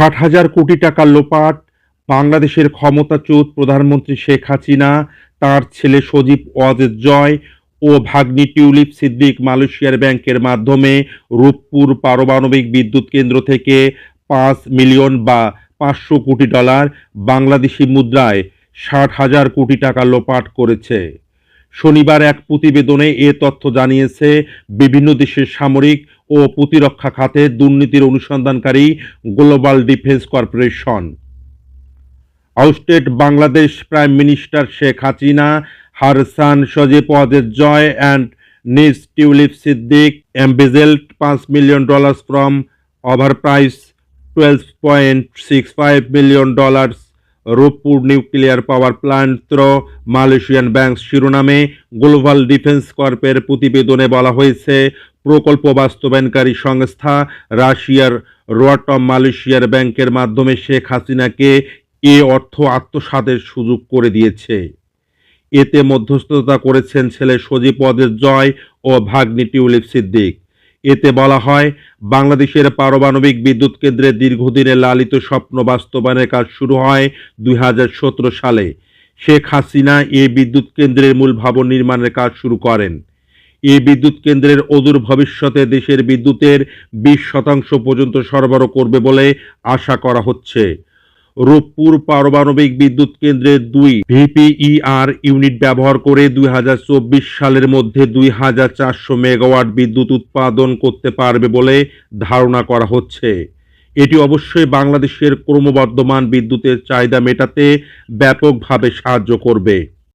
ষাট হাজার কোটি টাকার লোপাট। বাংলাদেশের ক্ষমতাচ্যুত প্রধানমন্ত্রী শেখ হাসিনা, তার ছেলে সজীব ওয়াজেদ জয় ও ভাগ্নি টিউলিপ সিদ্দিক মালয়েশিয়ার ব্যাংকের মাধ্যমে রূপপুর পারমাণবিক বিদ্যুৎ কেন্দ্র থেকে পাঁচ মিলিয়ন বা পাঁচশো কোটি ডলার বাংলাদেশি মুদ্রায় ষাট হাজার কোটি টাকা লোপাট করেছে। শনিবার এক প্রতিবেদনে এ তথ্য জানিয়েছে, বিভিন্ন দেশের সামরিক ও প্রতিরক্ষা খাতে দুর্নীতির অনুসন্ধানকারী global defence corporation ousted Bangladesh prime minister Sheikh Hasina her son Sajeeb Wazed Joy and niece Tulip Siddiq embezzled পাঁচ million dollars from over price twelve point six five million dollars Rooppur nuclear power plant Malaysian bank শিরোনামে global defence কর্পের প্রতিবেদনে বলা হয়েছে, প্রকল্প বাস্তবায়নকারী সংস্থা রাশিয়ার রোয়াটম মালয়েশিয়ার ব্যাংকের মাধ্যমে শেখ হাসিনাকে এ অর্থ আত্মসাতের সুযোগ করে দিয়েছে। এতে মধ্যস্থতা করেছেন ছেলে সজীব পদের জয় ও ভাগ্নি টিউলিপ সিদ্দিক। এতে বলা হয়, বাংলাদেশের পারমাণবিক বিদ্যুৎ কেন্দ্রের দীর্ঘদিনের লালিত স্বপ্ন বাস্তবায়নের কাজ শুরু হয় দুই হাজার সতেরো সালে। শেখ হাসিনা এই বিদ্যুৎ কেন্দ্রের মূল ভবন নির্মাণের কাজ শুরু করেন। এই বিদ্যুৎ কেন্দ্রের অদূর ভবিষ্যতে দেশের বিদ্যুতের বিশ শতাংশ পর্যন্ত সরবরাহ করবে বলে আশা করা হচ্ছে। রূপপুর পারমাণবিক বিদ্যুৎ কেন্দ্রের দুই ভিপিইআর ইউনিট ব্যবহার করে দুই হাজার চব্বিশ সালের মধ্যে দুই হাজার চারশো মেগাওয়াট বিদ্যুৎ উৎপাদন করতে পারবে বলে ধারণা করা হচ্ছে। এটি অবশ্যই বাংলাদেশের ক্রমবর্ধমান বিদ্যুতের চাহিদা মেটাতে ব্যাপকভাবে সাহায্য করবে।